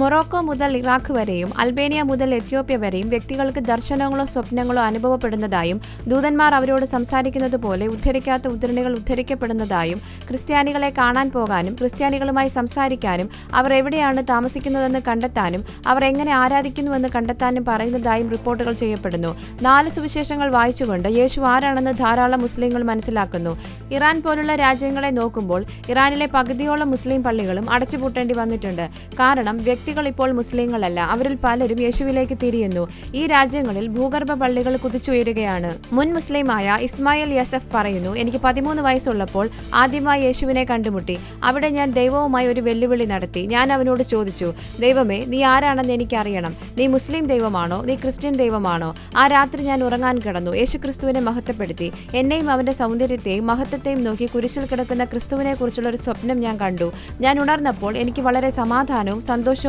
Morocco മുതൽ Iraq വരെയും Albania മുതൽ എത്യോപ്യ വരെയും വ്യക്തികൾക്ക് ദർശനങ്ങളോ സ്വപ്നങ്ങളോ അനുഭവപ്പെടുന്നതായും ദൂതന്മാർ അവരോട് സംസാരിക്കുന്നത് പോലെ ഉദ്ധരിക്കാത്ത ഉദ്ധരണികൾ ഉദ്ധരിക്കപ്പെടുന്നതായും ക്രിസ്ത്യാനികളെ കാണാൻ പോകാനും ക്രിസ്ത്യാനികളുമായി സംസാരിക്കാനും അവർ എവിടെയാണ് താമസിക്കുന്നതെന്ന് കണ്ടെത്താനും അവർ എങ്ങനെ ആരാധിക്കുന്നുവെന്ന് കണ്ടെത്താനും പറയുന്നതായും റിപ്പോർട്ടുകൾ ചെയ്യപ്പെടുന്നു. നാല് സുവിശേഷങ്ങൾ വായിച്ചുകൊണ്ട് യേശു ആരാണെന്ന് ധാരാളം മുസ്ലിങ്ങൾ മനസ്സിലാക്കുന്നു. ഇറാൻ പോലുള്ള രാജ്യങ്ങളെ നോക്കുമ്പോൾ ഇറാനിലെ പകുതിയോളം മുസ്ലിം പള്ളികളും അടച്ചുപൂട്ടേണ്ടി വന്നിട്ടുണ്ട്. കാരണം വ്യക്തികൾ ഇപ്പോൾ മുസ്ലിങ്ങളല്ല. അവരിൽ പലരും യേശുവിലേക്ക് തിരിയുന്നു. ഈ രാജ്യങ്ങളിൽ ഭൂഗർഭ പള്ളികൾ കുതിച്ചുയരുകയാണ്. മുൻ മുസ്ലിമായ ഇസ്മായിൽ യസഫ് പറയുന്നു എനിക്ക് പതിമൂന്ന് വയസ്സുള്ളപ്പോൾ ആദ്യമായി യേശുവിനെ കണ്ടുമുട്ടി. അവിടെ ഞാൻ ദൈവവുമായി ഒരു വെല്ലുവിളി നടത്തി. ഞാൻ അവനോട് ചോദിച്ചു ദൈവമേ നീ ആരാണെന്ന് എനിക്കറിയണം. നീ മുസ്ലിം ദൈവമാണോ? നീ ക്രിസ്ത്യൻ ദൈവമാണോ? ആ രാത്രി ഞാൻ ഉറങ്ങാൻ കിടന്നു. യേശു ക്രിസ്തുവിനെ മഹത്വപ്പെടുത്തി. എന്നെയും അവന്റെ സൗന്ദര്യത്തെയും മഹത്വത്തെയും നോക്കി കുരിശിൽ കിടക്കുന്ന ക്രിസ്തുവിനെ കുറിച്ചുള്ള ഒരു സ്വപ്നം ഞാൻ കണ്ടു. ഞാൻ ഉണർന്നപ്പോൾ എനിക്ക് വളരെ സമാധാനവും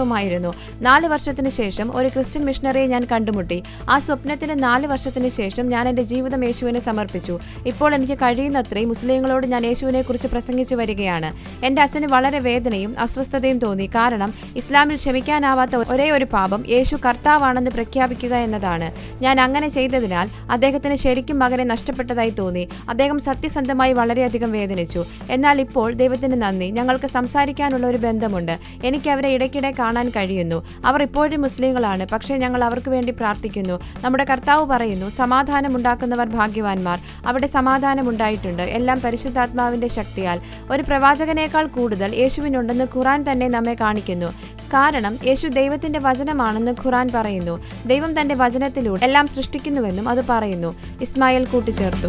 സന്തോഷവുമായിരുന്നു നാല് വർഷത്തിന് ശേഷം ഒരു ക്രിസ്ത്യൻ മിഷണറിയെ ഞാൻ കണ്ടുമുട്ടി. ആ സ്വപ്നത്തിന് നാല് വർഷത്തിന് ശേഷം ഞാൻ എന്റെ ജീവിതം യേശുവിനെ സമർപ്പിച്ചു. ഇപ്പോൾ എനിക്ക് കഴിയുന്നത്രയും മുസ്ലിങ്ങളോട് ഞാൻ യേശുവിനെ കുറിച്ച് പ്രസംഗിച്ചു വരികയാണ്. എന്റെ അച്ഛന് വളരെ വേദനയും അസ്വസ്ഥതയും തോന്നി. കാരണം ഇസ്ലാമിൽ ക്ഷമിക്കാനാവാത്ത ഒരേ ഒരു പാപം യേശു കർത്താവാണെന്ന് പ്രഖ്യാപിക്കുക എന്നതാണ്. ഞാൻ അങ്ങനെ ചെയ്തതിനാൽ അദ്ദേഹത്തിന് ശരിക്കും മകനെ നഷ്ടപ്പെട്ടതായി തോന്നി. അദ്ദേഹം സത്യസന്ധമായി വളരെയധികം വേദനിച്ചു. എന്നാൽ ഇപ്പോൾ ദൈവത്തിന് നന്ദി. ഞങ്ങൾക്ക് സംസാരിക്കാനുള്ള ഒരു ബന്ധമുണ്ട്. എനിക്ക് അവരെ ഇടയ്ക്കിടെ കാണാൻ കഴിയുന്നു. അവർ ഇപ്പോഴും മുസ്ലിങ്ങളാണ്. പക്ഷേ ഞങ്ങൾ അവർക്ക് വേണ്ടി പ്രാർത്ഥിക്കുന്നു. നമ്മുടെ കർത്താവ് പറയുന്നു സമാധാനം ഉണ്ടാക്കുന്നവർ ഭാഗ്യവാന്മാർ. അവിടെ സമാധാനം ഉണ്ടായിട്ടുണ്ട് എല്ലാം പരിശുദ്ധാത്മാവിന്റെ ശക്തിയാൽ. ഒരു പ്രവാചകനേക്കാൾ കൂടുതൽ യേശുവിനുണ്ടെന്ന് ഖുറാൻ തന്നെ നമ്മെ കാണിക്കുന്നു. കാരണം യേശു ദൈവത്തിന്റെ വചനമാണെന്ന് ഖുറാൻ പറയുന്നു. ദൈവം തന്റെ വചനത്തിലൂടെ എല്ലാം സൃഷ്ടിക്കുന്നുവെന്നും അത് പറയുന്നു. ഇസ്മായിൽ കൂട്ടിച്ചേർത്തു.